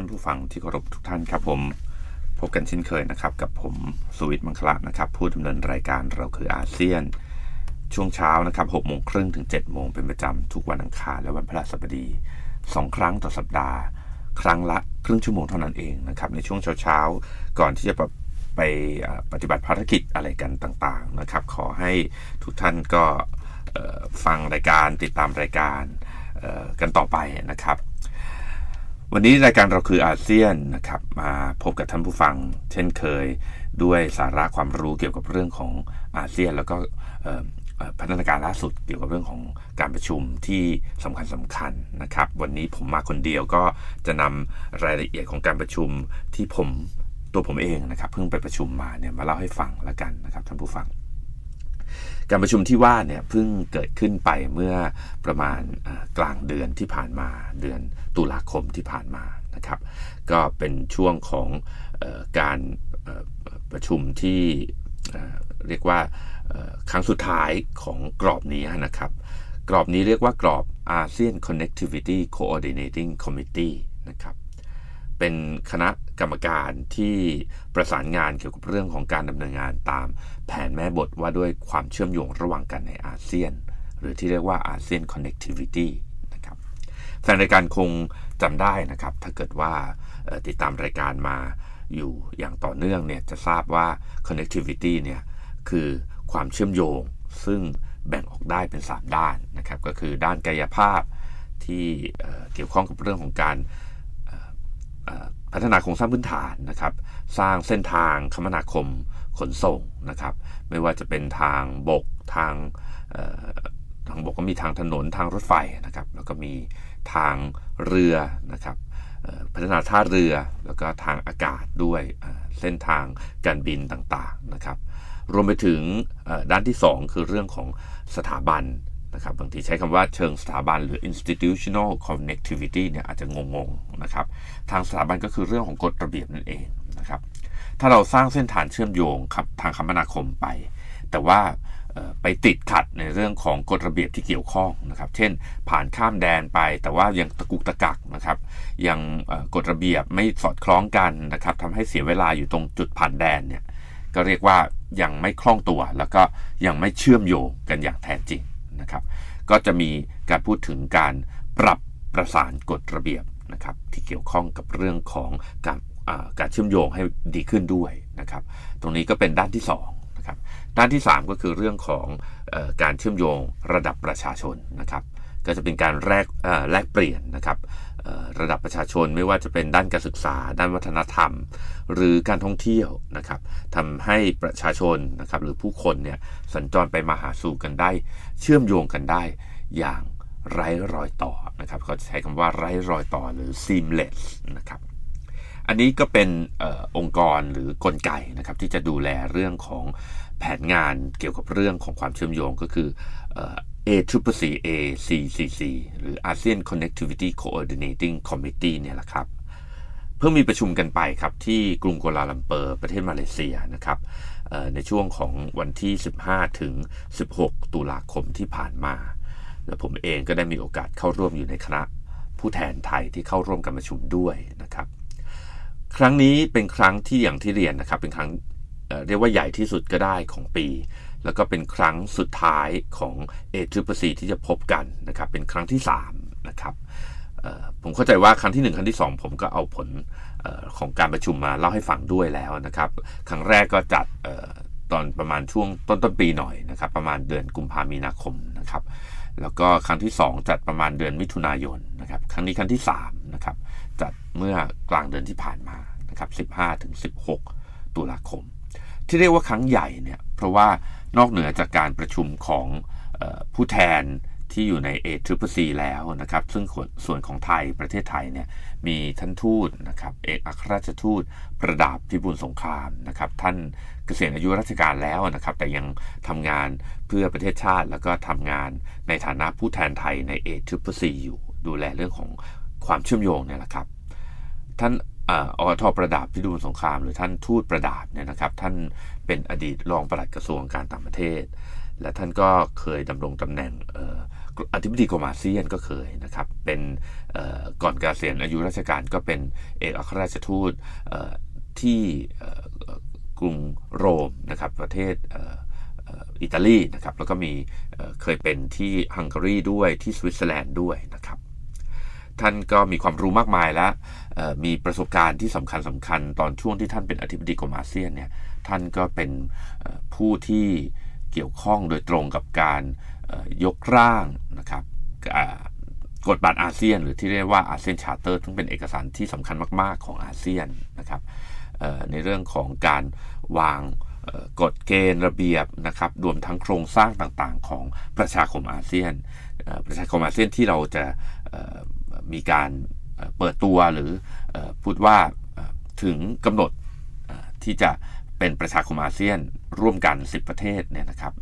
านผู้ฟังที่เคารพทุกท่านครับผม พบกันเช่นเคยนะครับ กับผมสุวิทย์มังคละนะครับ ผู้ดำเนินรายการเราคืออาเซียน ช่วงเช้านะครับ6โมงครึ่งถึง7โมงเป็นประจำทุกวันอังคารและวันพฤหัสบดีสองครั้งต่อสัปดาห์ ครั้งละครึ่งชั่วโมงเท่านั้นเองนะครับในช่วงเช้าๆก่อนที่จะไปไปปฏิบัติภารกิจอะไรกันต่างๆนะครับ ขอให้ทุกท่านก็ฟังรายการติดตามรายการกันต่อไปนะครับ วันนี้รายการเราคืออาเซียนนะครับมาพบกับท่านผู้ฟัง เช่นเคยด้วยสาระความรู้เกี่ยวกับเรื่องของอาเซียน แล้วก็พัฒนาการล่าสุดเกี่ยวกับเรื่องของการประชุมที่สำคัญสำคัญนะครับ วันนี้ผมมาคนเดียวก็จะนำรายละเอียดของการประชุมที่ผมตัวผมเองนะครับ เพิ่งไปประชุมมาเนี่ยมาเล่าให้ฟังแล้วกันนะครับท่านผู้ฟัง การประชุมที่ว่าเนี่ยเพิ่งเกิดขึ้นไปเมื่อประมาณกลางเดือนที่ผ่านมาเดือนตุลาคมที่ผ่านมานะครับ ก็เป็นช่วงของออการประชุมที่เรียกว่าครั้งสุดท้ายของกรอบนี้นะครับ กรอบนี้เรียกว่ากรอบ ASEAN Connectivity Coordinating Committee นะครับเป็นคณะ กรรมการที่ประสานงานเกี่ยวกับเรื่องของการดำเนินงานตามแผนแม่บทว่าด้วยความเชื่อมโยงระหว่างกันในอาเซียน หรือที่เรียกว่าอาเซียน Connectivity นะครับแฟนรายการคงจำได้นะครับ ถ้าเกิดว่าติดตามรายการมาอยู่อย่างต่อเนื่องเนี่ยจะทราบว่า connectivity เนี่ยคือความเชื่อมโยง ซึ่งแบ่งออกได้เป็น 3 ด้านนะครับ ก็คือด้านกายภาพที่เเกี่ยวข้องกับเรื่องของการ พัฒนาโครงสร้างพื้นฐานนะครับ สร้างเส้นทางคมนาคมขนส่งนะครับ ไม่ว่าจะเป็นทางบกทางทางบกก็มีทางถนนทางรถไฟนะครับ แล้วก็มีทางเรือนะครับพัฒนาท่าเรือแล้วก็ทางอากาศด้วยเเส้นทางการบินต่างๆนะครับ รวมไปถึงด้านที่ 2 คือเรื่องของสถาบัน นะครับบางทีใช้คำว่าเชิงสถาบันหรือ institutional connectivity เนี่ยอาจจะงงๆนะครับทางสถาบันก็คือเรื่องของกฎระเบียบนั่นเองนะครับถ้าเราสร้างเส้นทางเชื่อมโยงครับทางคมนาคมไป แต่ว่าไปติดขัดในเรื่องของกฎระเบียบที่เกี่ยวข้องนะครับ เช่น ผ่านข้ามแดนไป แต่ว่ายังตะกุกตะกักนะครับ ยังกฎระเบียบไม่สอดคล้องกันนะครับทำให้เสียเวลาอยู่ตรงจุดผ่านแดนเนี่ย ก็เรียกว่ายังไม่คล่องตัว แล้วก็ยังไม่เชื่อมโยงกันอย่างแท้จริง นะครับ ก็จะมีการพูดถึงการปรับประสานกฎระเบียบนะครับที่เกี่ยวข้องกับเรื่องของการการเชื่อมโยงให้ดีขึ้นด้วยนะครับ ตรงนี้ก็เป็นด้านที่2นะครับด้านที่ 3 ก็คือเรื่องของอการเชื่อมโยงระดับประชาชนนะครับ ก็จะเป็นการแลกเอ่อแลกเปลี่ยนนะครับ ระดับประชาชนไม่ว่าจะเป็นด้านการศึกษา ด้านวัฒนธรรม หรือการท่องเที่ยวนะครับทำให้ประชาชนนะครับหรือผู้คนเนี่ยสัญจรไปมาหาสู่กันได้ เชื่อมโยงกันได้อย่างไร้รอยต่อนะครับเขาใช้คำว่าไร้รอยต่อหรือ seamless นะครับอันนี้ก็เป็นอองค์กรหรือกลไกนะครับที่จะดูแลเรื่องของ แผนงานเกี่ยวกับเรื่องของความเชื่อมโยงก็คือเอ่อ ACCC หรือ ASEAN Connectivity Coordinating Committee เนี่ยแหละครับ เพิ่งมีประชุมกันไปครับที่กรุงกัวลาลัมเปอร์ประเทศมาเลเซียนะครับในช่วงของวันที่ 15 ถึง 16 ตุลาคมที่ผ่านมา และผมเองก็ได้มีโอกาสเข้าร่วมอยู่ในคณะผู้แทนไทยที่เข้าร่วมการประชุมด้วยนะครับ ครั้งนี้เป็นครั้งที่อย่างที่เรียนนะครับ เป็นครั้ง เรียกว่าใหญ่ที่สุดก็ได้ของปี แล้วก็เป็นครั้งสุดท้ายของเอทริปซีที่จะพบกันนะครับ เป็นครั้งที่3นะครับผมเข้าใจว่าครั้งที่ 1 ครั้งที่ 2 ผมก็เอาผลออของการประชุมมาเล่าให้ฟังด้วยแล้วนะครับ ครั้งแรกก็จัดออตอนประมาณช่วงต้นต้นปีหน่อยนะครับ ประมาณเดือนกุมภามีนาคมนะครับ แล้วก็ครั้งที่ 2 จัดประมาณเดือนมิถุนายนนะครับ ครั้งนี้ครั้งที่3นะครับจัดเมื่อกลางเดือนที่ผ่านมานะครับ 15ถึง16 ตุลาคม ที่เรียกว่าครั้งใหญ่เนี่ยเพราะว่านอกเหนือจากการประชุมของออผู้แทนที่อยู่ใน a t r i p c แล้วนะครับ ซึ่งส่วนของไทยประเทศไทยเนี่ยมีท่านทูตนะครับเอกอัครราชทูตประดาบพิบูลสงครามนะครับ ท่านเกษียณอายุราชการแล้วนะครับ แต่ยังทำงานเพื่อประเทศชาติ แล้วก็ทำงานในฐานะผู้แทนไทยใน a t r i p c อยู่ดูแลเรื่องของความเชื่อมโยงเนี่ยแหละครับ ท่าน ออทประดาบพิบูลสงคราม หรือท่านทูตประดาบเนี่ยนะครับ ท่านเป็นอดีตรองปลัดกระทรวงการต่างประเทศ และท่านก็เคยดำรงตำแหน่งอธิบดีกรมอาเซียนก็เคยนะครับ เป็นก่อก่อนเกษียณอายุราชการก็เป็นเอกอัครราชทูตที่กรุงโรมนะครับประเทศอิตาลีนะครับแล้วก็มีเคยเป็นที่ฮังการีด้วยที่สวิตเซอร์แลนด์ด้วยนะครับ ท่านก็มีความรู้มากมายและเอ่อมีประสบการณ์ที่สำคัญสำคัญตอนช่วงที่ท่านเป็นอธิบดีกรมอาเซียนเนี่ยท่านก็เป็นผู้ที่เกี่ยวข้องโดยตรงกับการยกร่างนะครับกฎบัตรอาเซียน หรือที่เรียกว่าอาเซียนชาร์เตอร์ซึ่งเป็นเอกสารที่สำคัญมาก ๆ ของอาเซียนนะครับในเรื่องของการวางกฎเกณฑ์ระเบียบนะครับรวมทั้งโครงสร้างต่างๆ ของประชาคมอาเซียน ประชาคมอาเซียนที่เราจะ มีการเปิดตัวหรือพูดว่าถึงกำหนดที่จะเป็นประชาคมอาเซียนร่วมกัน 10 ประเทศเนี่ยนะครับ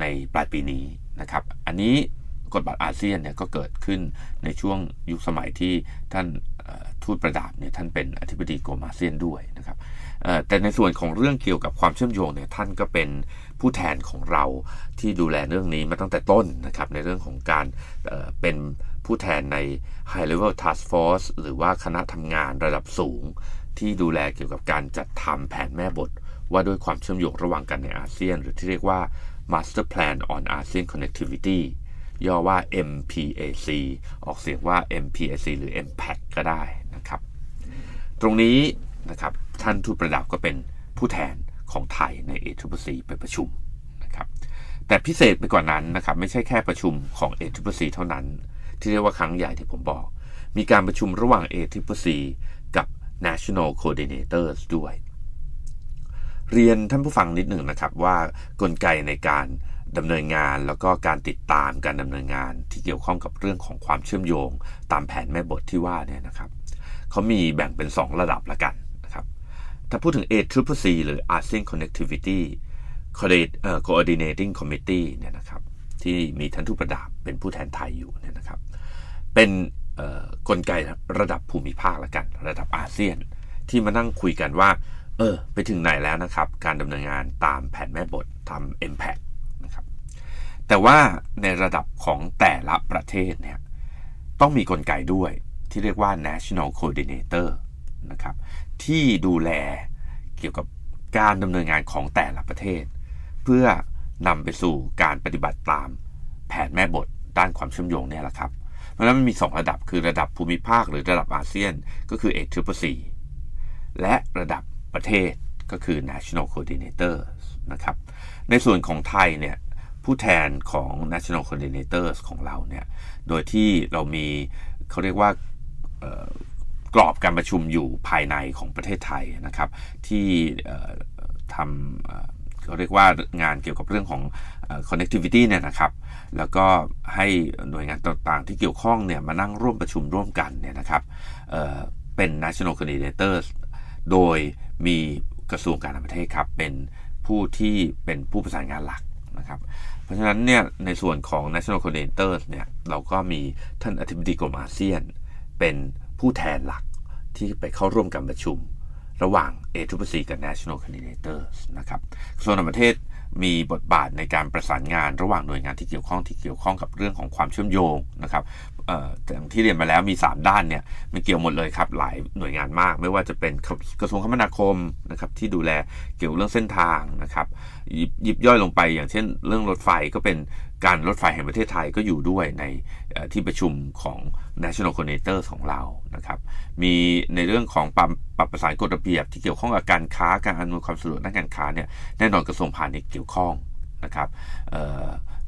ในปลายปีนี้นะครับ อันนี้กฎบัตรอาเซียนเนี่ยก็เกิดขึ้นในช่วงยุคสมัยที่ท่านทูตประดาบเนี่ยท่านเป็นอธิบดีกรมอาเซียนด้วยนะครับแต่ในส่วนของเรื่องเกี่ยวกับความเชื่อมโยงเนี่ยท่านก็เป็นผู้แทนของเราที่ดูแลเรื่องนี้มาตั้งแต่ต้นนะครับในเรื่องของการเป็น ผู้แทนใน High Level Task Force หรือว่าคณะทำงานระดับสูง ที่ดูแลเกี่ยวกับการจัดทำแผนแม่บท ว่าด้วยความเชื่อมโยงระหว่างกันในอาเซียน หรือที่เรียกว่า Master Plan on ASEAN Connectivity ย่อว่า MPAC ออกเสียงว่า MPAC หรือ MPAC ก็ได้นะครับ ตรงนี้นะครับท่านทูตประดับก็เป็นผู้แทนของไทยใน a อ c ไปประชุมนะครับ แต่พิเศษไปกว่านั้นนะครับ ไม่ใช่แค่ประชุมของ a อ c เท่านั้น ที่เรียกว่าครั้งใหญ่ที่ผมบอก มีการประชุมระหว่าง a อ c กับ National Coordinators ด้วย เรียนท่านผู้ฟังนิดหนึ่งนะครับว่ากลไกในการดำเนินงานแล้วก็การติดตามการดำเนินงานที่เกี่ยวข้องกับเรื่องของความเชื่อมโยง ตามแผนแม่บทที่ว่าเนี่ยนะครับเขามีแบ่งเป็น 2 ระดับละกันนะครับถ้าพูดถึง a t r i p c หรือ ASEAN Connectivity Coordinating Committee เนี่ยนะครับ ที่มีท่านทูตประดาบเป็นผู้แทนไทยอยู่เนี่ยนะครับ เป็นกลไกระดับภูมิภาคละกัน ระดับอาเซียนที่มานั่งคุยกันว่า เออ ไปถึงไหนแล้วนะครับ การดำเนินงานตามแผนแม่บททำ Impact นะครับแต่ว่าในระดับของแต่ละประเทศเนี่ยต้องมีกลไกด้วยที่เรียกว่า national coordinator นะครับที่ดูแลเกี่ยวกับการดำเนินงานของแต่ละประเทศ เพื่อ นำไปสู่การปฏิบัติตามแผนแม่บทด้านความเชื่อมโยงเนี่ยแหละครับ เพราะฉะนั้นมันมี 2 ระดับคือระดับภูมิภาคหรือระดับอาเซียนก็คือ a t r i p c และระดับประเทศก็คือ national coordinator นะครับ ในส่วนของไทยเนี่ยผู้แทนของ national coordinators ของเราเนี่ยโดยที่เรามีเขาเรียกว่ากรอบการประชุมอยู่ภายในของประเทศไทยนะครับ ที่ทำ เขาเรียกว่างานเกี่ยวกับเรื่องของ connectivity เนี่ยนะครับ แล้วก็ให้หน่วยงานต่างๆ ที่เกี่ยวข้องเนี่ยมานั่งร่วมประชุมร่วมกันเนี่ยนะครับเเป็น national coordinators โดยมีกระทรวงการต่างประเทศครับ เป็นผู้ที่เป็นผู้ประสานงานหลักนะครับ เพราะฉะนั้นเนี่ยในส่วนของ national coordinators เนี่ยเราก็มีท่านอธิบดีกรมอาเซียน เป็นผู้แทนหลักที่ไปเข้าร่วมการประชุม ระหว่าง a อ c กับ national Candidators นะครับกระทรวงต่างประเทศ มีบทบาทในการประสานงานระหว่างหน่วยงานที่เกี่ยวข้องที่เกี่ยวข้องกับเรื่องของความเชื่อมโยงนะครับอย่างที่เรียนมาแล้วมี 3 ด้านเนี่ยมันเกี่ยวหมดเลยครับหลายหน่วยงานมาก ไม่ว่าจะเป็นกระทรวงคมนาคมนะครับที่ดูแลเกี่ยวเรื่องเส้นทางนะครับยยิบย่อยลงไปอย่างเช่น เรื่องรถไฟก็เป็นการรถไฟแห่งประเทศไทยก็อยู่ด้วยในที่ประชุมของ national coordinator ของเรานะครับมีในเรื่องของปรับปรับประสานกฎระเบียบ ที่เกี่ยวข้องกับการค้าการอำนวยความสะดวกด้านการค้าเนี่ยแน่นอนกระทรวงพาณิชย์เกี่ยววข้องนะครับ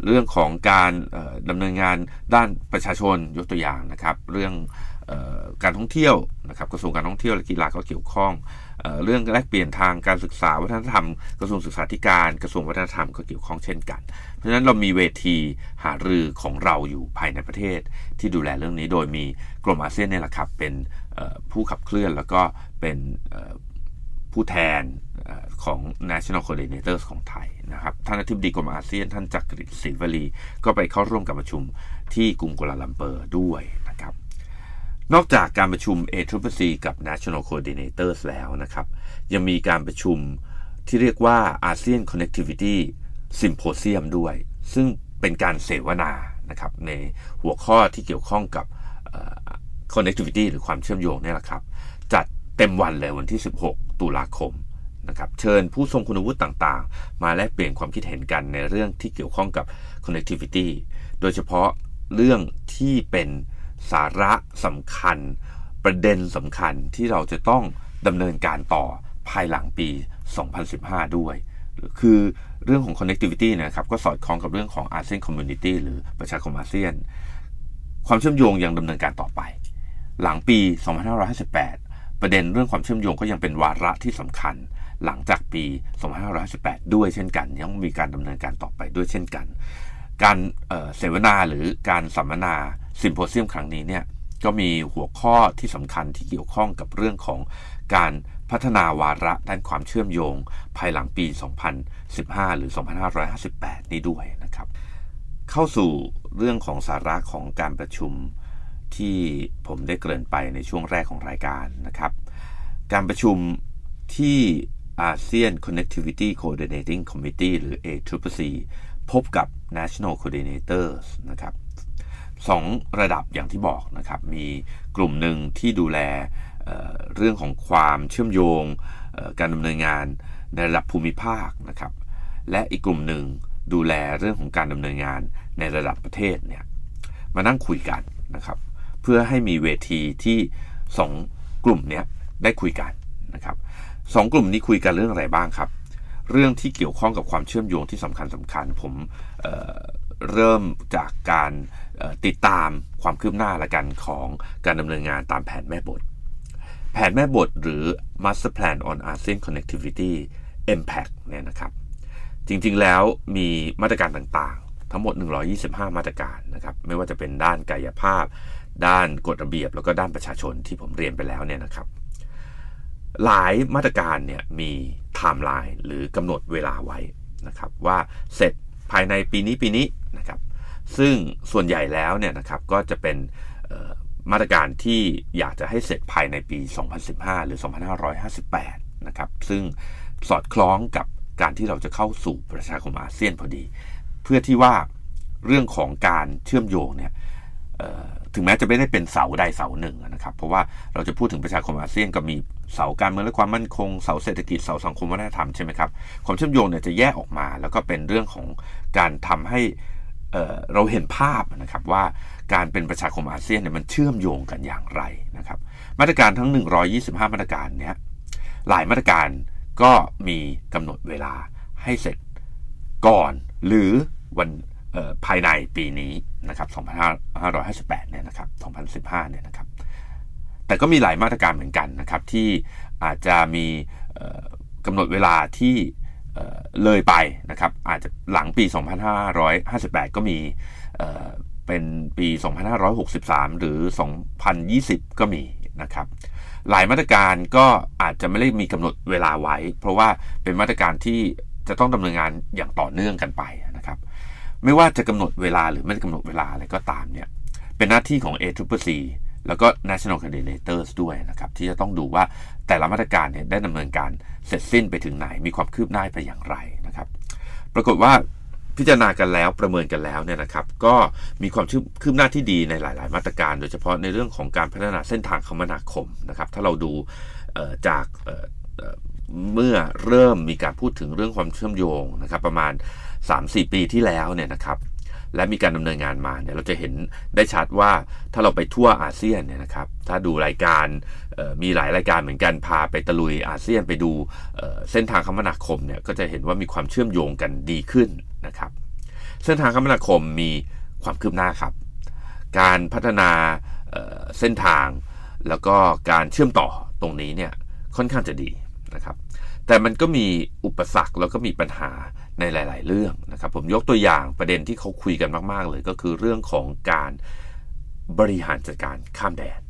เรื่องของการเอ่อดำเนินงานด้านประชาชนยกตัวอย่างนะครับ เรื่องออการท่องเที่ยวนะครับกระทรวงการท่องเที่ยวและกีฬาก็เกี่ยวข้องเอเรื่องแลกเปลี่ยนทางการศึกษาวัฒนธรรม กระทรวงศึกษาธิการกระทรวงวัฒนธรรมก็เกี่ยวข้องเช่นกัน เพราะฉะนั้นเรามีเวทีหารือของเราอยู่ภายในประเทศ ที่ดูแลเรื่องนี้โดยมีกลุ่มอาเซียนเนี่ยแหละครับเป็นผู้ขับเคลื่อนแล้วก็เป็น ผู้แทนของ National Coordinators ของไทยนะครับ ท่านอธิบดีกรมอาเซียน ท่านจักริดศรีวลี ก็ไปเข้าร่วมการประชุมที่กรุงกัวลาลัมเปอร์ด้วยนะครับ นอกจากการประชุม a t r c c กับ National Coordinators แล้วนะครับ ยังมีการประชุมที่เรียกว่า ASEAN Connectivity Symposium ด้วย ซึ่งเป็นการเสวนานะครับในหัวข้อที่เกี่ยวข้องกับ connectivity หรือความเชื่อมโยงนี่แหละครับ จัดเต็มวันเลยวันที่ 16 ตุลาคมนะครับเชิญผู้ทรงคุณวุฒิต่างๆ มาแลกเปลี่ยนความคิดเห็นกันในเรื่องที่เกี่ยวข้องกับ connectivity โดยเฉพาะเรื่องที่เป็นสาระสำคัญ ประเด็นสำคัญที่เราจะต้องดำเนินการต่อภายหลังปี 2015 ด้วย คือเรื่องของ connectivity นะครับก็สอดคล้องกับเรื่องของ ASEAN Community หรือประชาคมอาเซียน ความเชื่อมโยงยังดำเนินการต่อไป หลังปี 2558 ประเด็นเรื่องความเชื่อมโยงก็ยังเป็นวาระที่สำคัญ หลังจากปี 2558 ด้วยเช่นกัน ยังมีการดำเนินการต่อไปด้วยเช่นกัน การเสวนาหรือการสัมมนาซิมโพเซียมครั้งนี้เนี่ยก็มีหัวข้อที่สำคัญที่เกี่ยวข้องกับเรื่องของการพัฒนาวาระด้านความเชื่อมโยง ภายหลังปี 2015 หรือ 2558 นี้ด้วยนะครับ เข้าสู่เรื่องของสาระของการประชุม ที่ผมได้เกริ่นไปในช่วงแรกของรายการนะครับ การประชุมที่อาเซียน Connectivity Coordinating Committee หรือ ACCC พบกับ National Coordinators นะครับสองระดับอย่างที่บอกนะครับ มีกลุ่มหนึ่งที่ดูแลเเรื่องของความเชื่อมโยง การดำเนินงานในระดับภูมิภาคนะครับ และอีกกลุ่มหนึ่งดูแลเรื่องของการดำเนินงานในระดับประเทศเนี่ยมานั่งคุยกันนะครับ พื่อให้มีเวทีที่สองกลุ่มนี้ได้คุยกันนะครับสองกลุ่มนี้คุยกันเรื่องอะไรบ้างครับ เรื่องที่เกี่ยวข้องกับความเชื่อมโยงที่สำคัญสำคัญผมเเริ่มจากการติดตามความคืบหน้าละกันของการดำเนินงานตามแผนแม่บท แผนแม่บทหรือ Master Plan on ASEAN Connectivity impact เนี่ยนะครับ จริงๆแล้วมีมาตรการต่างๆ ทั้งหมด 125 มาตรการนะครับ ไม่ว่าจะเป็นด้านกายภาพ ด้านกฎระเบียบแล้วก็ด้านประชาชนที่ผมเรียนไปแล้วเนี่ยนะครับ หลายมาตรการเนี่ยมีไทม์ไลน์หรือกำหนดเวลาไว้นะครับว่าเสร็จภายในปีนี้ปีนี้นะครับ ซึ่งส่วนใหญ่แล้วเนี่ยนะครับก็จะเป็นมาตรการที่อยากจะให้เสร็จภายในปี 2015 หรือ 2558 นะครับ ซึ่งสอดคล้องกับการที่เราจะเข้าสู่ประชาคมอาเซียนพอดี เพื่อที่ว่าเรื่องของการเชื่อมโยงเนี่ย ถึงแม้จะไม่ได้เป็นเสาใดเสาหนึ่งนะครับ เพราะว่าเราจะพูดถึงประชาคมอาเซียนก็มีเสาการเมืองและความมั่นคงเสาเศรษฐกิจเสาสังคมวัฒนธรรมใช่ไหมครับความเชื่อมโยงเนี่ยจะแยกออกมา แล้วก็เป็นเรื่องของการทำให้เราเห็นภาพนะครับว่าการเป็นประชาคมอาเซียนเนี่ยมันเชื่อมโยงกันอย่างไรนะครับ มาตรการทั้ง 125 มาตรการเนี้ยหลายมาตรการก็มีกำหนดเวลาให้เสร็จก่อนหรือวัน ภายในปีนี้นะครับ2558 เนี่ยนะครับ 2015 เนี่ยนะครับ แต่ก็มีหลายมาตรการเหมือนกันนะครับ ที่อาจจะมีกำหนดเวลาที่เเลยไปนะครับ อาจจะหลังปี 2558 ก็มีเอ่อเป็นปี 2563 หรือ 2020 ก็มีนะครับ หลายมาตรการก็อาจจะไม่ได้มีกำหนดเวลาไว้ เพราะว่าเป็นมาตรการที่จะต้องดำเนินงานอย่างต่อเนื่องกันไปนะครับ ไม่ว่าจะกำหนดเวลาหรือไม่ได้กำหนดเวลาอะไรก็ตามเนี่ย เป็นหน้าที่ของ a t c c แล้วก็ National Coordinators ด้วยนะครับ ที่จะต้องดูว่าแต่ละมาตรการเนี่ยได้ดำเนินการเสร็จสิ้นไปถึงไหนมีความคืบหน้าไปอย่างไรนะครับ ปรากฏว่าพิจารณากันแล้วประเมินกันแล้วเนี่ยนะครับ ก็มีความคืบหน้าที่ดีในหลาย ๆ มาตรการ โดยเฉพาะในเรื่องของการพัฒนาเส้นทางคมนาคมนะครับ ถ้าเราดูจากเเเมื่อเริ่มมีการพูดถึงเรื่องความเชื่อมโยงนะครับ ประมาณ 3-4 ปีที่แล้วเนี่ยนะครับและมีการดำเนินงานมาเนี่ยเราจะเห็นได้ชัดว่าถ้าเราไปทั่วอาเซียนเนี่ยนะครับถ้าดูรายการมีหลายรายการเหมือนกันพาไปตะลุยอาเซียนไปดูเส้นทางคมนาคมเนี่ยก็จะเห็นว่ามีความเชื่อมโยงกันดีขึ้นนะครับ เส้นทางคมนาคมมีความคืบหน้าครับ การพัฒนาเเส้นทางแล้วก็การเชื่อมต่อตรงนี้เนี่ยค่อนข้างจะดีนะครับ แต่มันก็มีอุปสรรคแล้วก็มีปัญหาในหลาย ๆ เรื่องนะครับ ผมยกตัวอย่างประเด็นที่เขาคุยกันมาก ๆ เลยก็คือเรื่องของการบริหารจัดการข้ามแดน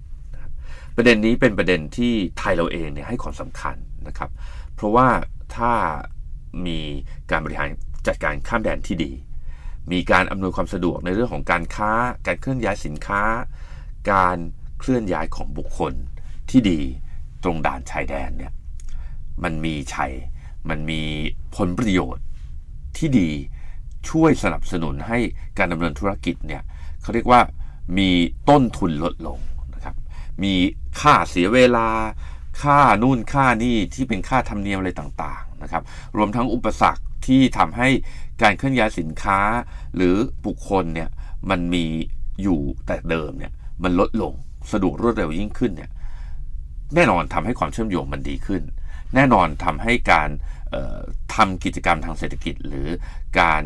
ประเด็นนี้เป็นประเด็นที่ไทยเราเองเนี่ยให้ความสำคัญนะครับ เพราะว่าถ้ามีการบริหารจัดการข้ามแดนที่ดี มีการอำนวยความสะดวกในเรื่องของการค้า การเคลื่อนย้ายสินค้า การเคลื่อนย้ายของบุคคลที่ดีตรงด่านชายแดนเนี่ย มันมีชัย มันมีผลประโยชน์ที่ดีช่วยสนับสนุนให้การดำเนินธุรกิจเนี่ยเขาเรียกว่ามีต้นทุนลดลงนะครับ มีค่าเสียเวลา ค่านู่นค่านี่ที่เป็นค่าธรรมเนียมอะไรต่างๆนะครับ รวมทั้งอุปสรรคที่ทำให้การเคลื่อนย้ายสินค้าหรือบุคคลเนี่ยมันมีอยู่แต่เดิมเนี่ยมันลดลงสะดวกรวดเร็วยิ่งขึ้นเนี่ยแน่นอนทำให้ความเชื่อมโยงมันดีขึ้น แน่นอนทำให้การเอ่อทำกิจกรรมทางเศรษฐกิจ หรือการ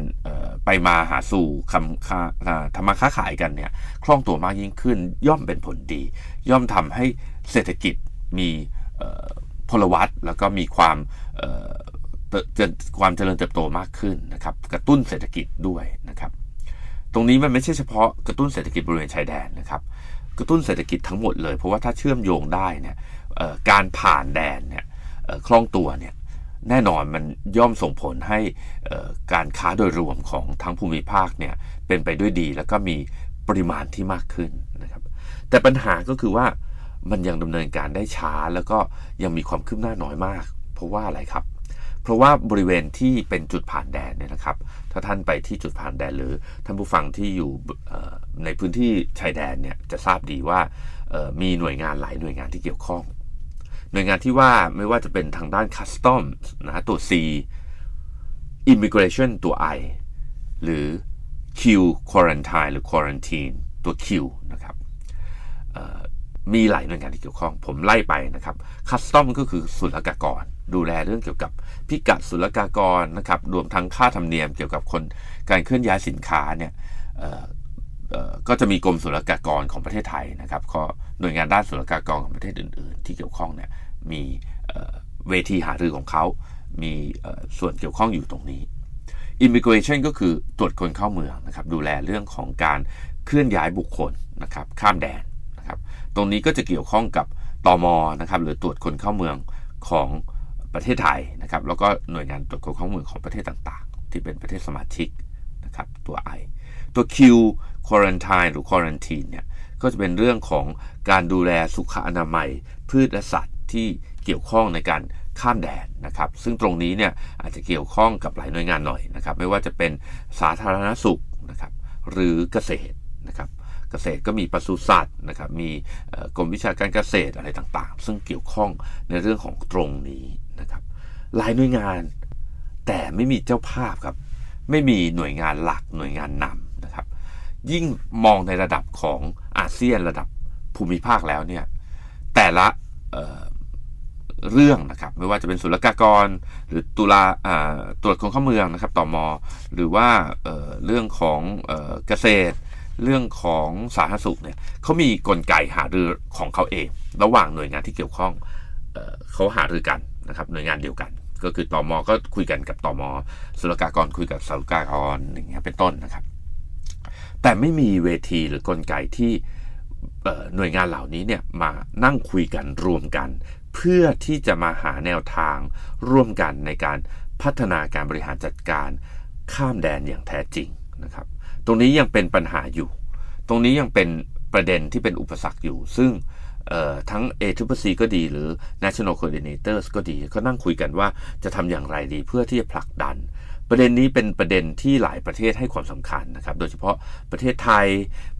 ไปมาหาสู่คำค้าอ่าทำมค้าขายกันเนี่ยคล่องตัวมากยิ่งขึ้น ย่อมเป็นผลดี ย่อมทำให้เศรษฐกิจมีพลวัตแล้วก็มีความความเจริญเติบโตมากขึ้นนะครับ กระตุ้นเศรษฐกิจด้วยนะครับ ตรงนี้มันไม่ใช่เฉพาะกระตุ้นเศรษฐกิจบริเวณชายแดนนะครับ กระตุ้นเศรษฐกิจทั้งหมดเลย เพราะว่าถ้าเชื่อมโยงได้เนี่ยการผ่านแดนเนี่ย คล่องตัวเนี่ยแน่นอนมันย่อมส่งผลให้การค้าโดยรวมของทั้งภูมิภาคเนี่ยเป็นไปด้วยดี แล้วก็มีปริมาณที่มากขึ้นนะครับแต่ปัญหาก็คือว่ามันยังดำเนินการได้ช้าแล้วก็ยังมีความคืบหน้าน้อยมาก เพราะว่าอะไรครับ เพราะว่าบริเวณที่เป็นจุดผ่านแดนเนี่ยนะครับ ถ้าท่านไปที่จุดผ่านแดนหรือท่านผู้ฟังที่อยู่ในพื้นที่ชายแดนเนี่ยจะทราบดีว่ามีหน่วยงานหลายหน่วยงานที่เกี่ยวข้อง หน่วยงานที่ว่าไม่ว่าจะเป็นทางด้าน Custom นะตัว C Immigration ตัว I หรือ Q Quarantine หรือ Quarantine ตัว Q นะครับมีหลายหน่วยงานที่เกี่ยวข้อง ผมไล่ไปนะครับ Custom ก็คือศุลกากร ดูแลเรื่องเกี่ยวกับพิกัดศุลกากรนะครับรวมทั้งค่าธรรมเนียมเกี่ยวกับคนการเคลื่อนย้ายสินค้าเนี่ยก็จะมีกรมศุลกากรของประเทศไทยนะครับก็หน่วยงานด้านศุลกากรของประเทศอื่น ที่เกี่ยวข้องเนี่ยมีเวทีหารือของเขา มีส่วนเกี่ยวข้องอยู่ตรงนี้ Immigration ก็คือตรวจคนเข้าเมืองนะครับ ดูแลเรื่องของการเคลื่อนย้ายบุคคลนะครับ ข้ามแดนนะครับ ตรงนี้ก็จะเกี่ยวข้องกับตมนะครับหรือตรวจคนเข้าเมืองของประเทศไทยนะครับ แล้วก็หน่วยงานตรวจคนเข้าเมืองของประเทศต่างๆ ที่เป็นประเทศสมาชิกนะครับตัว I ตัว Q quarantine หรือ quarantine เนี่ย ก็จะเป็นเรื่องของการดูแลสุขอนามัย พืชและสัตว์ที่เกี่ยวข้องในการข้ามแดนนะครับ ซึ่งตรงนี้เนี่ยอาจจะเกี่ยวข้องกับหลายหน่วยงานหน่อยนะครับ ไม่ว่าจะเป็นสาธารณสุขนะครับหรือเกษตรนะครับเกษตรก็มีปศุสัตว์นะครับมีกรมวิชาการเกษตรอะไรต่างๆ ซึ่งเกี่ยวข้องในเรื่องของตรงนี้นะครับหลายหน่วยงานแต่ไม่มีเจ้าภาพครับ ไม่มีหน่วยงานหลักหน่วยงานนำ ยิ่งมองในระดับของอาเซียนระดับภูมิภาคแล้วเนี่ยแต่ละเเรื่องนะครับไม่ว่าจะเป็นศุลกากร หรือตุลาตรวจคนเข้าเมืองนะครับต่อมอหรือว่าเเรื่องของเอเกษตร เรื่องของสาธารณสุขเนี่ยเขามีกลไกหารือของเขาเอง ระหว่างหน่วยงานที่เกี่ยวข้องเออเขาหารือกันนะครับหน่วยงานเดียวกัน ก็คือตอมก็คุยกันกับตอมศุลกากรคุยกับศุลกากรอย่างเงี้ยเป็นต้นนะครับ แต่ไม่มีเวทีหรือกลไกที่หน่วยงานเหล่านี้เนี่ยมานั่งคุยกันรวมกัน เพื่อที่จะมาหาแนวทาง ร่วมกันในการพัฒนาการบริหารจัดการข้ามแดนอย่างแท้จริงนะครับ ตรงนี้ยังเป็นปัญหาอยู่ ตรงนี้ยังเป็นประเด็นที่เป็นอุปสรรคอยู่ ซึ่งเอ่อทั้ง a t c ก็ดีหรือ National Coordinators ก็ดี ก็นั่งคุยกันว่าจะทำอย่างไรดีเพื่อที่จะผลักดัน ประเด็นนี้เป็นประเด็นที่หลายประเทศให้ความสำคัญนะครับ โดยเฉพาะประเทศไทย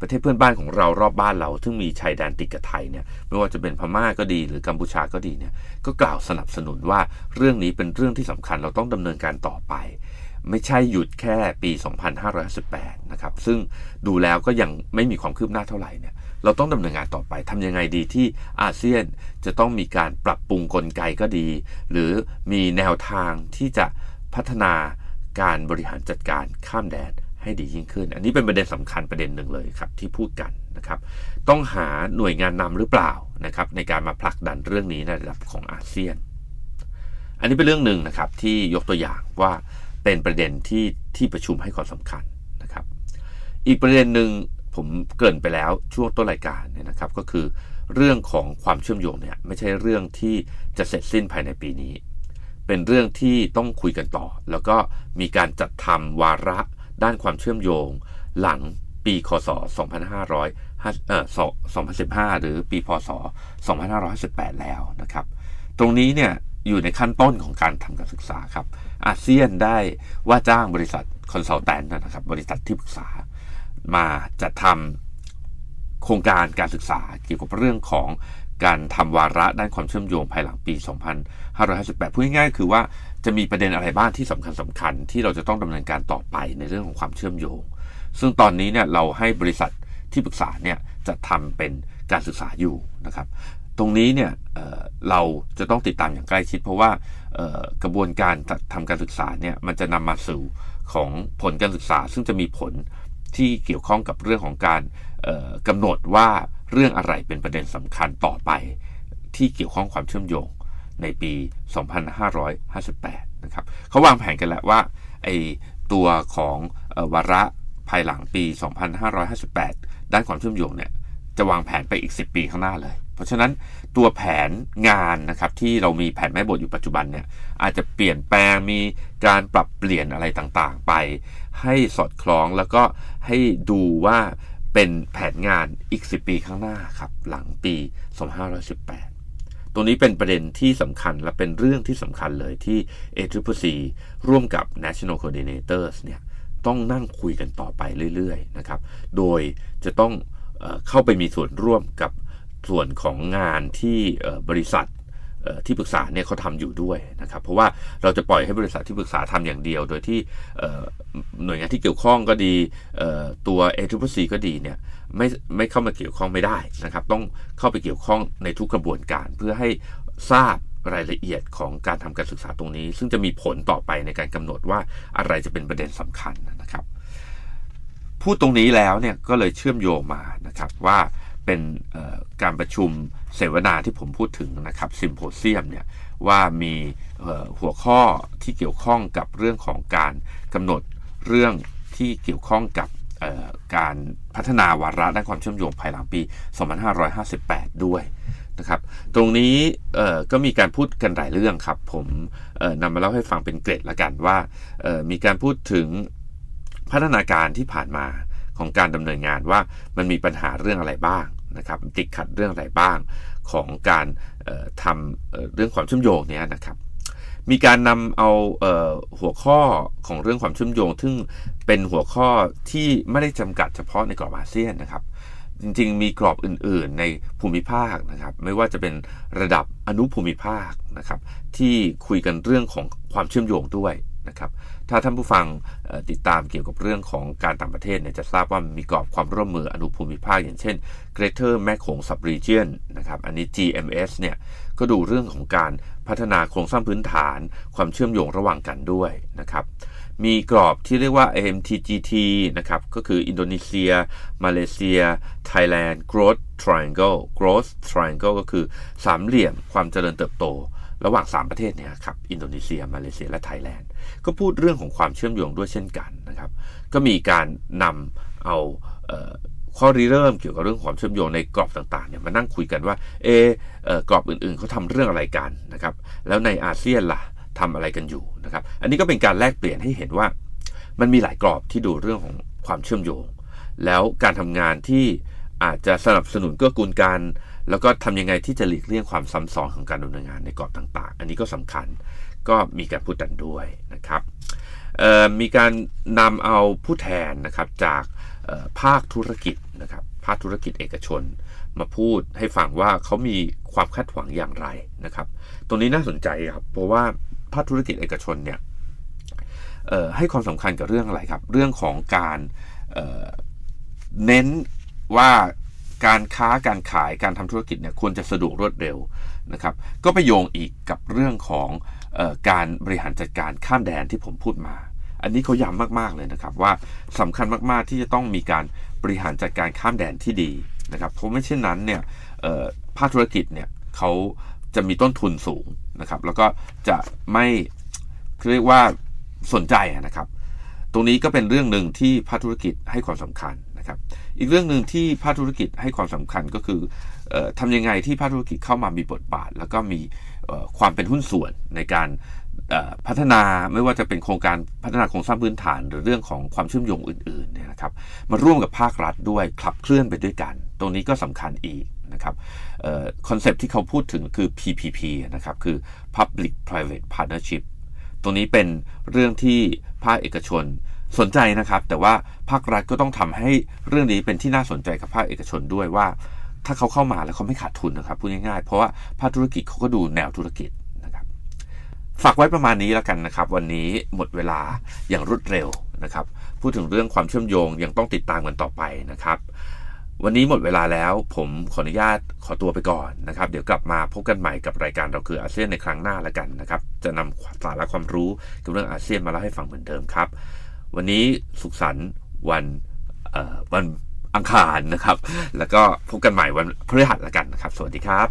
ประเทศเพื่อนบ้านของเรารอบบ้านเรา ซึ่งมีชายแดนติดกับไทยเนี่ย ไม่ว่าจะเป็นพม่าก็ดี หรือกัมพูชาก็ดีเนี่ย ก็กล่าวสนับสนุนว่าเรื่องนี้เป็นเรื่องที่สำคัญเราต้องดำเนินการต่อไป ไม่ใช่หยุดแค่ปี 2518 นะครับ ซึ่งดูแล้วก็ยังไม่มีความคืบหน้าเท่าไหร่เนี่ย เราต้องดำเนินงานต่อไปทำยังไงดีที่อาเซียนจะต้องมีการปรับปรุงกลไกก็ดี หรือมีแนวทางที่จะพัฒนา การบริหารจัดการข้ามแดนให้ดียิ่งขึ้น อันนี้เป็นประเด็นสำคัญประเด็นหนึ่งเลยครับที่พูดกันนะครับ ต้องหาหน่วยงานนำหรือเปล่านะครับในการมาผลักดันเรื่องนี้ในระดับของอาเซียน อันนี้เป็นเรื่องหนึ่งนะครับที่ยกตัวอย่างว่าเป็นประเด็นที่ที่ประชุมให้ความสำคัญนะครับ อีกประเด็นหนึ่งผมเกริ่นไปแล้วช่วงต้นรายการเนี่ยนะครับก็คือเรื่องของความเชื่อมโยงเนี่ยไม่ใช่เรื่องที่จะเสร็จสิ้นภายในปีนี้ เป็นเรื่องที่ต้องคุยกันต่อ แล้วก็มีการจัดทำวาระด้านความเชื่อมโยง หลังปีคศ 2500เอ่อ2015 หรือปีพศ 2518 แล้วนะครับ ตรงนี้เนี่ยอยู่ในขั้นต้นของการทำการศึกษาครับ อาเซียนได้ว่าจ้างบริษัทคอนซัลแทนนะครับ บริษัทที่ปรึกษา มาจัดทำโครงการการศึกษาเกี่ยวกับเรื่องของ การทำวาระด้านความเชื่อมโยงภายหลังปี 2558 พูดง่ายๆคือว่าจะมีประเด็นอะไรบ้างที่สำคัญสคัญๆที่เราจะต้องดำเนินการต่อไปในเรื่องของความเชื่อมโยง ซึ่งตอนนี้เนี่ยเราให้บริษัทที่ปรึกษาเนี่ยจะทำเป็นการศึกษาอยู่นะครับ ตรงนี้เนี่ยเเราจะต้องติดตามอย่างใกล้ชิด เพราะว่ากระบวนการทำการศึกษาเนี่ยมันจะนำมาสู่ของผลการศึกษา ซึ่งจะมีผลที่เกี่ยวข้องกับเรื่องของการเอ่อกำหนดว่า เรื่องอะไรเป็นประเด็นสำคัญต่อไป ที่เกี่ยวข้องความเชื่อมโยงในปี 2558 นะครับเขาวางแผนกันแล้วว่าไอตัวของวาระภายหลังปี 2558 ด้านความเชื่อมโยงเนี่ยจะวางแผนไปอีก 10 ปีข้างหน้าเลย เพราะฉะนั้นตัวแผนงานนะครับที่เรามีแผนแม่บทอยู่ปัจจุบันเนี่ยอาจจะเปลี่ยนแปลงมีการปรับเปลี่ยนอะไรต่างๆ ไป ให้สอดคล้องแล้วก็ให้ดูว่า เป็นแผนงานอีก 10 ปีข้างหน้าครับ หลังปี 2518ตรงนี้เป็นประเด็นที่สำคัญและเป็นเรื่องที่สำคัญเลยที่ a t r i p c ร่วมกับ National Coordinators เนี่ยต้องนั่งคุยกันต่อไปเรื่อยๆนะครับ โดยจะต้องเข้าไปมีส่วนร่วมกับส่วนของงานที่บริษัท ที่ปรึกษาเนี่ยเขาทำอยู่ด้วยนะครับเพราะว่าเราจะปล่อยให้บริษัทที่ปรึกษาทำอย่างเดียว โดยที่หน่วยงานที่เกี่ยวข้องก็ดีเอ่อตัว a อ c ก็ดีเนี่ยไม่ไม่เข้ามาเกี่ยวข้องไม่ได้นะครับ ต้องเข้าไปเกี่ยวข้องในทุกกระบวนการเพื่อให้ทราบรายละเอียดของการทำการศึกษาตรงนี้ ซึ่งจะมีผลต่อไปในการกำหนดว่าอะไรจะเป็นประเด็นสำคัญนะครับ พูดตรงนี้แล้วเนี่ยก็เลยเชื่อมโยงมานะครับว่า เป็นการประชุมเสวนาที่ผมพูดถึงนะครับซิมโพเซียมเนี่ยว่ามีหัวข้อที่เกี่ยวข้องกับเรื่องของการกำหนดเรื่องที่เกี่ยวข้องกับการพัฒนาวาระด้านความเชื่อมโยงภายหลังปี 2558 ด้วยนะครับตรงนี้ก็มีการพูดกันหลายเรื่องครับ ผมนำมาเล่าให้ฟังเป็นเกร็ดละกันว่ามีการพูดถึงพัฒนาการที่ผ่านมา ของการดำเนินงานว่ามันมีปัญหาเรื่องอะไรบ้างนะครับติดขัดเรื่องอะไรบ้างของการทำเรื่องความเชื่อมโยงเนี้ยนะครับ มีการนำเอาเออหัวข้อของเรื่องความเชื่อมโยง ซึ่งเป็นหัวข้อที่ไม่ได้จำกัดเฉพาะในกรอบอาเซียนนะครับ จริงๆ มีกรอบอื่นๆ ในภูมิภาคนะครับ ไม่ว่าจะเป็นระดับอนุภูมิภาคนะครับ ที่คุยกันเรื่องของความเชื่อมโยงด้วย นะครับถ้าท่านผู้ฟังติดตามเกี่ยวกับเรื่องของการต่างประเทศเนี่ยจะทราบว่ามีกรอบความร่วมมืออนุภูมิภาคอย่างเช่น Greater แม่โขง Sub-region นะครับอันนี้ GMS เนี่ยก็ดูเรื่องของการพัฒนาโครงสร้างพื้นฐาน ความเชื่อมโยงระหว่างกันด้วยนะครับมีกรอบที่เรียกว่า AMTGT นะครับก็คืออินโดนีเซีย มาเลเซีย ไทยแลนด์ Growth Triangle Growth Triangle ก็คือสามเหลี่ยมความเจริญเติบโต ระหว่าง 3 ประเทศเนี่ยครับอินโดนีเซีย มาเลเซียและไทยแลนด์ ก็พูดเรื่องของความเชื่อมโยงด้วยเช่นกันนะครับ ก็มีการนำเอาเออข้อริเริ่มเกี่ยวกับเรื่องความเชื่อมโยงในกรอบต่างๆเนี่ยมานั่งคุยกันว่าเออเอ่อกรอบอื่นๆเขาทำเรื่องอะไรกันนะครับ แล้วในอาเซียนล่ะทำอะไรกันอยู่นะครับ อันนี้ก็เป็นการแลกเปลี่ยนให้เห็นว่า มันมีหลายกรอบที่ดูเรื่องของความเชื่อมโยง แล้วการทำงานที่ อาจจะสนับสนุนเกื้อกูลกัน แล้วก็ทำยังไงที่จะหลีกเลี่ยงความซ้ำซ้อนของการดำเนินงานในกรอบต่างๆ อันนี้ก็สำคัญก็มีการพูดกันด้วยนะครับมีการนำเอาผู้แทนนะครับจากภาคธุรกิจนะครับภาคธุรกิจเอกชน มาพูดให้ฟังว่าเขามีความคาดหวังอย่างไรนะครับ ตรงนี้น่าสนใจครับเพราะว่าภาคธุรกิจเอกชนเนี่ยให้ความสำคัญกับเรื่องอะไรครับ เรื่องของการเน้น ว่าการค้าการขายการทำธุรกิจเนี่ยควรจะสะดวกรวดเร็วนะครับ ก็ไปโยงอีกกับเรื่องของออการบริหารจัดการข้ามแดนที่ผมพูดมา อันนี้เขาย้ำมากๆเลยนะครับ ว่าสำคัญมากๆที่จะต้องมีการบริหารจัดการข้ามแดนที่ดีนะครับเพราะไม่เช่นนั้นเนี่ยภาคธุรกิจเนี่ยเขาจะมีต้นทุนสูงนะครับ แล้วก็จะไม่เรียกว่าสนใจนะครับ ตรงนี้ก็เป็นเรื่องหนึ่งที่ภาคธุรกิจให้ความสำคัญ นะครับ อีกเรื่องหนึ่งที่ภาคธุรกิจให้ความสำคัญก็คือออทำยังไงที่ภาคธุรกิจเข้ามามีบทบาท แล้วก็มีความเป็นหุ้นส่วนในการพัฒนาไม่ว่าจะเป็นโครงการพัฒนาโครงสร้างพื้นฐาน หรือเรื่องของความเชื่อมโยงอื่นๆเนี่ยนะครับมาร่วมกับภาครัฐด้วยขับเคลื่อนไปด้วยกัน ตรงนี้ก็สำคัญอีกนะครับคอนเซปที่เขาพูดถึงคือ PPP นะครับคือ Public Private Partnership ตรงนี้เป็นเรื่องที่ภาคเอกชน สนใจนะครับ แต่ว่าภาครัฐก็ต้องทำให้เรื่องนี้เป็นที่น่าสนใจกับภาคเอกชนด้วยว่า ถ้าเขาเข้ามาแล้วเขาไม่ขาดทุนนะครับพูดง่ายๆ เพราะว่าภาคธุรกิจเขาก็ดูแนวธุรกิจนะครับ ฝากไว้ประมาณนี้แล้วกันนะครับ วันนี้หมดเวลาอย่างรวดเร็วนะครับ พูดถึงเรื่องความเชื่อมโยงยังต้องติดตามกันต่อไปนะครับ วันนี้หมดเวลาแล้ว ผมขออนุญาตขอตัวไปก่อนนะครับ เดี๋ยวกลับมาพบกันใหม่กับรายการเราคืออาเซียนในครั้งหน้าแล้วกันนะครับ จะนำสาระความรู้เกี่ยวกับเรื่องอาเซียนมาเล่าให้ฟังเหมือนเดิมครับ วันนี้สุขสันต์วันเอ่อวันอังคารนะครับ แล้วก็พบกันใหม่วันพฤหัสละกันนะครับ สวัสดีครับ